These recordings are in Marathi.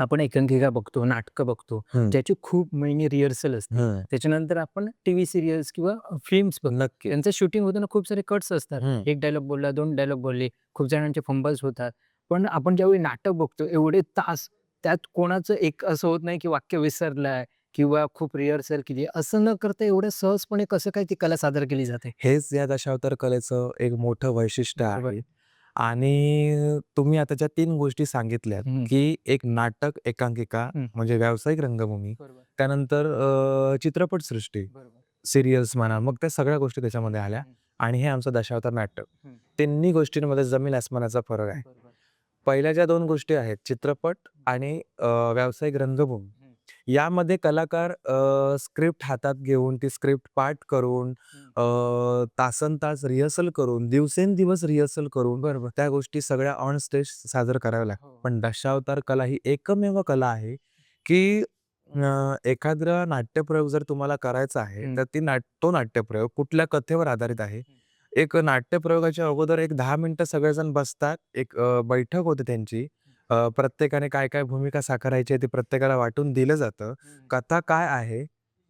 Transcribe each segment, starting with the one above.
आपण एकांकिका बघतो, नाटकं बघतो. ज्याची खूप महिने रिहर्सल असते. त्याच्यानंतर आपण टीव्ही सीरियल्स किंवा फिल्म्स बघतो. नक्की. त्यांचं शूटिंग होताना खूप सारे कट्स असतात. 1 डायलॉग बोलला, 2 डायलॉग बोलले, खूप जणांचे फंबल्स होतात. पण आपण ज्यावेळी नाटक बघतो एवढे तास, त्यात कोणाचं एक असं होत नाही की वाक्य विसरलंय किंवा खूप रिहर्सल केली. असं न करता एवढ्या सहजपणे कसं काय ती कला सादर केली जाते? हेच या दशावतार कलेचं एक मोठं वैशिष्ट्य बरोबर. आहे. आणि तुम्ही आता ज्या 3 गोष्टी सांगितल्यात. की एक नाटक एकांकिका. म्हणजे व्यावसायिक रंगभूमी, बरोबर. त्यानंतर अ, चित्रपटसृष्टी, बरोबर. सीरियल्स म्हणा, मग त्या सगळ्या गोष्टी त्याच्यामध्ये आल्या. आणि हे आमचं दशावतार नाटक. तिन्ही गोष्टींमध्ये जमीन आसमानाचा फरक आहे. बरोबर. पहिल्या ज्या 2 गोष्टी आहेत चित्रपट आणि अ, व्यावसायिक रंगभूमी. यामध्ये कलाकार अ, स्क्रिप्ट हातात घेऊन ती स्क्रिप्ट पाठ करून हं. अ, तासनतास रिहर्सल करून, दिवसेंदिवस रिहर्सल करून बरोबर. त्या गोष्टी सगळ्या ऑन स्टेज सादर कराव्या लागतात. हो. पण दशावतार कला ही एकमेव कला आहे, की अ, एखादा नाट्यप्रयोग जर तुम्हाला करायचा आहे, हं. तर ती नाट तो नाट्यप्रयोग कुठल्या कथेवर आधारित आहे. हं. एक नाट्यप्रयोगाच्या अगोदर एक 10 मिनिटं सगळेजण बसतात. एक अ, बैठक होते त्यांची. अ, प्रत्येकाने काय-काय भूमिका साकारायची आहे ते प्रत्येकाला वाटून दिलं जातं. हं. कथा काय आहे,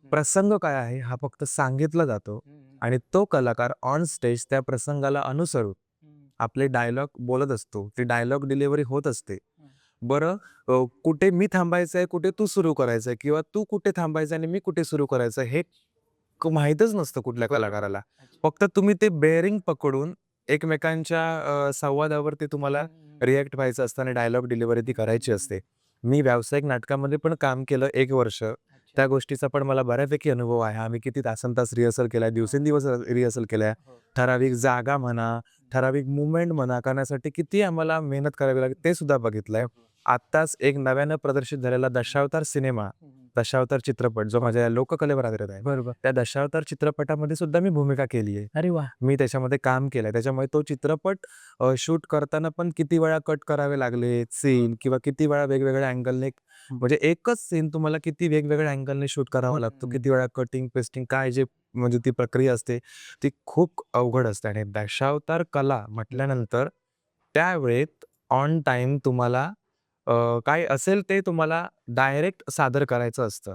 प्रसंग काय आहे, हा फक्त सांगितला जातो हं, हं. आणि तो कलाकार ऑन स्टेज त्या प्रसंगाला अनुसरून हं. आपले डायलॉग बोलत असतो. ती डायलॉग डिलिव्हरी होत असते. हं. बरं अ, कुठे मी थांबायचंय, कुठे तू सुरू करायचंय किंवा तू कुठे थांबायचं आणि मी कुठे सुरू करायचं हे क माहीतच नसतं कुठल्या. कलाकाराला. अच्छा. फक्त तुम्ही ते बेअरिंग पकडून एकमेकांच्या अ, संवादावरती तुम्हाला हं, हं. रिएक्ट व्हायचं असतं आणि डायलॉग डिलिव्हरी ती करायची असते. मी व्यावसायिक नाटकामध्ये पण काम केलं 1 वर्ष. त्या गोष्टीचा पण मला बऱ्यापैकी अनुभव आहे. आम्ही किती तासनतास रिहर्सल केल्या, दिवसेंदिवस रिहर्सल केल्या. हो. ठराविक जागा म्हणा, ठराविक मूव्हमेंट म्हणा करण्यासाठी किती आम्हाला मेहनत करावी लागते ते सुद्धा बघितलंय. आत्ताच एक नव्यानं प्रदर्शित झालेला दशावतार सिनेमा, हं, हं. दशावतार चित्रपट जो माझ्या लोककलेवर आधारित आहे. बरोबर. त्या दशावतार चित्रपटामध्ये सुद्धा मी भूमिका केली आहे. अरे वाह! मी त्याच्यामध्ये काम केलंय. त्याच्यामुळे तो चित्रपट शूट करताना पण किती वेळा कट करावे लागले सीन किंवा किती वेळा वेगवेगळ्या अँगलने. म्हणजे एकच सीन तुम्हाला किती वेगवेगळ्या अँगलने शूट करावा लागतो. हं. किती वेळा कटिंग, पेस्टिंग काय जे म्हणजे ती प्रक्रिया असते ती खूप अवघड असते आणि दशावतार कला म्हटल्यानंतर त्यावेळेत ऑन टाईम तुम्हाला अ, काय असेल ते तुम्हाला डायरेक्ट सादर करायचं असतं.